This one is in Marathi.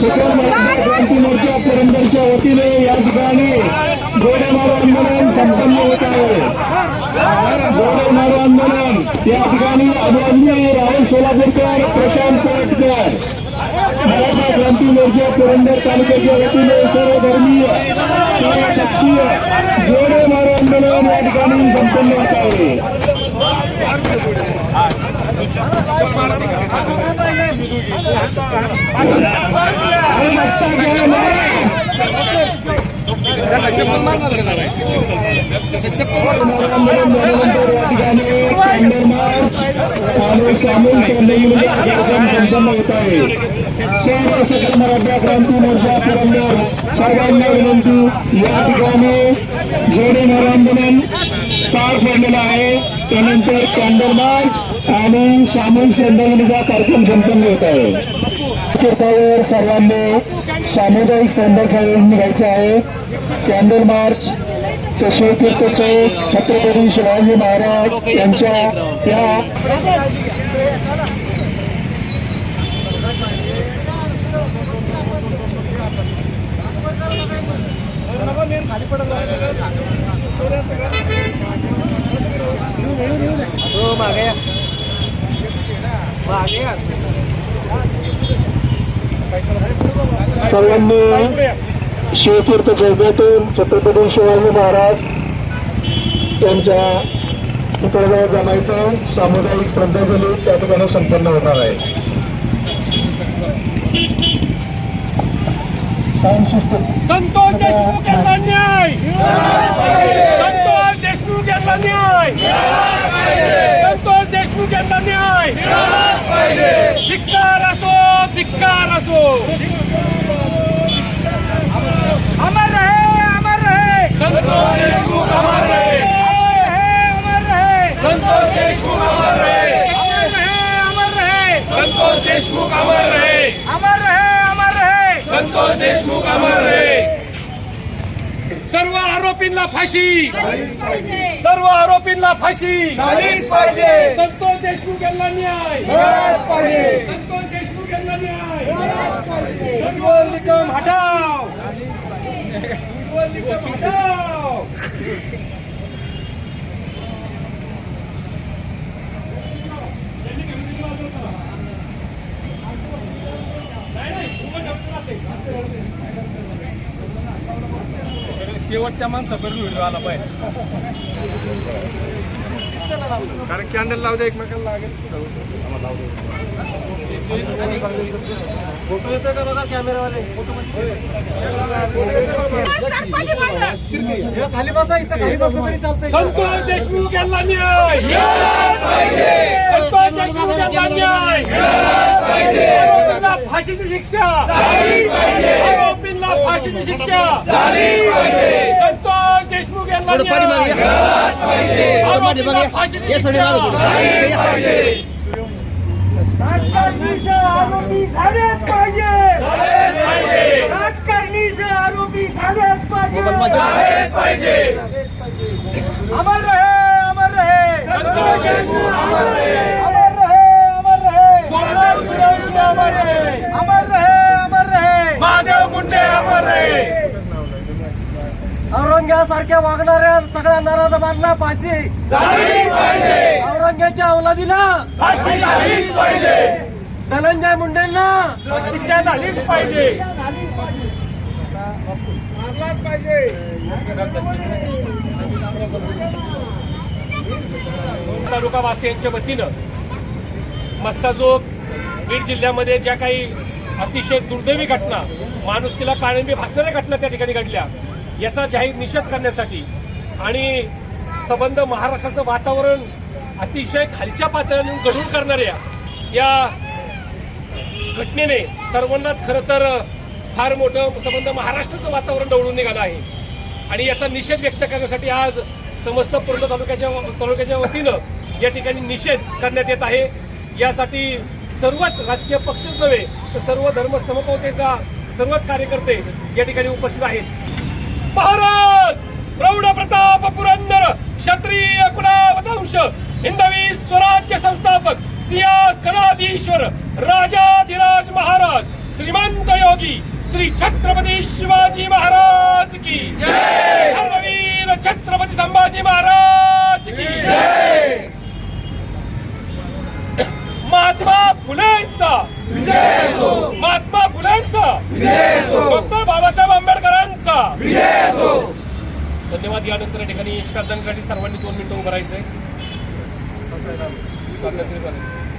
क्रांती मोर्चा पुरंदरच्या वतीने या ठिकाणी गोडेमारू आंदोलन संपन्न होत आहे गोडेमारू आंदोलन या ठिकाणी अभिनंदनी राहुल सोलापूरकर प्रशांत कोटकर मराठा क्रांती मोर्चा पुरंदर तालुक्याच्या वतीने सर्व धर्मीय सर्व पक्षीय गोडेमारू आंदोलन या ठिकाणी संपन्न होत आहे क्रांती मोर्चा पुरंदर सर्वांना विनंती या ठिकाणी जोडे आंदोलन पार पडलेलं आहे त्यानंतर कॅन्डल मार्च आणि सामूहिक श्रद्धांजलीचा कार्यक्रम संपन्न होत आहे. तीर्थावर सर्वांनी सामुदायिक श्रद्धांजली निघायचे आहे. कॅन्डल मार्च ते शिवतीर्थ चौक छत्रपती शिवाजी महाराज यांच्या या हो, मागे मागे सर्वांनी शिवतीर्थ चौकातून छत्रपती शिवाजी महाराज त्यांच्या पुतळ्याजवळ जमायचं सामुदायिक श्रद्धांजली त्या ठिकाणी संपन्न होणार आहे. संतोष देशमुख यांना न्याय संतोष देशमुख यांना न्याय संतोष देशमुख यांना न्याय धिक्कार असो धिक्कार असो. अमर रहे अमर रहे. संतोष देशमुख अमर रहे. अमर रहे संतोष देशमुख अमर रहे. अमर रहे संतोष देशमुख अमर रहे. अमर रहे अमर रहे. संतोष देशमुख अमर रहे. सर्व आरोपींना फाशी. सर्व आरोपींना फाशी. संतोष देशमुख यांना न्याय. संतोष देशमुख यांना न्याय. सर्व निकम हटाव निकम हटाव शेवटच्या माणसापर्यंत व्हिडिओ आला पाहिजे. कारण कॅन्डल लावू दे एकमेकाला लागेल. फोटो येतोय का बघा कॅमेरावाले हे खाली बसा इथं खाली बसलं तरी चालतंय. संतोष देशमुख यांना न्याय! संतोष देशमुख यांना न्याय! आरोपींना फाशीची शिक्षा! आरोपींना फाशीची शिक्षा! संतोष देशमुख यांना आरोपी झालेच पाहिजे. राजकारणीचे आरोपी झालेच पाहिजे. अमर रहे अमर रहे. अमर रहे अमर रहे सोमनाथ सुरेश अमर रहे. अमर रहे अमर रहे महादेव मुंडे अमर रहे औरंग्यासारख्या वागणाऱ्या सगळ्या नराधमांना फाशी. औरंग्याच्या अवलादीला. पाहिजे. धनंजय मुंडेंना. शिक्षा झालीच पाहिजे. तालुकावासियांच्या वतीनं मस्साजोग बीड जिल्ह्यामध्ये ज्या काही अतिशय दुर्दैवी घटना माणुसकीला काळिंबी भासणाऱ्या घटना त्या ठिकाणी घडल्या. याचा जाहीर निषेध करण्यासाठी. आणि संबंध महाराष्ट्राचं वातावरण अतिशय खालच्या पातळीने गढूळ करणाऱ्या या घटनेने सर्वांनाच खरं तर फार मोठं संबंध महाराष्ट्राचं वातावरण डवळून निघालं आहे. आणि याचा निषेध व्यक्त करण्यासाठी आज समस्त पूर्ण तालुक्याच्या तालुक्याच्या वतीनं या ठिकाणी निषेध करण्यात येत आहे. यासाठी सर्वच राजकीय पक्षच नव्हे तर सर्व धर्म समपवतेचा सर्वच कार्यकर्ते या ठिकाणी उपस्थित आहेत. महाराज प्रौढ प्रताप पुरंदर क्षत्रिय कुलावतंश हिंदवी स्वराज्य संस्थापक सिंहासनाधीश्वर राजाधिराज महाराज श्रीमंत योगी श्री छत्रपती शिवाजी महाराज की धर्मवीर छत्रपती संभाजी महाराज! धन्यवाद यानंतर या ठिकाणी. श्रद्धांसाठी सर्वांनी दोन मिनिटं उभं स्वातंत्र्य झालं.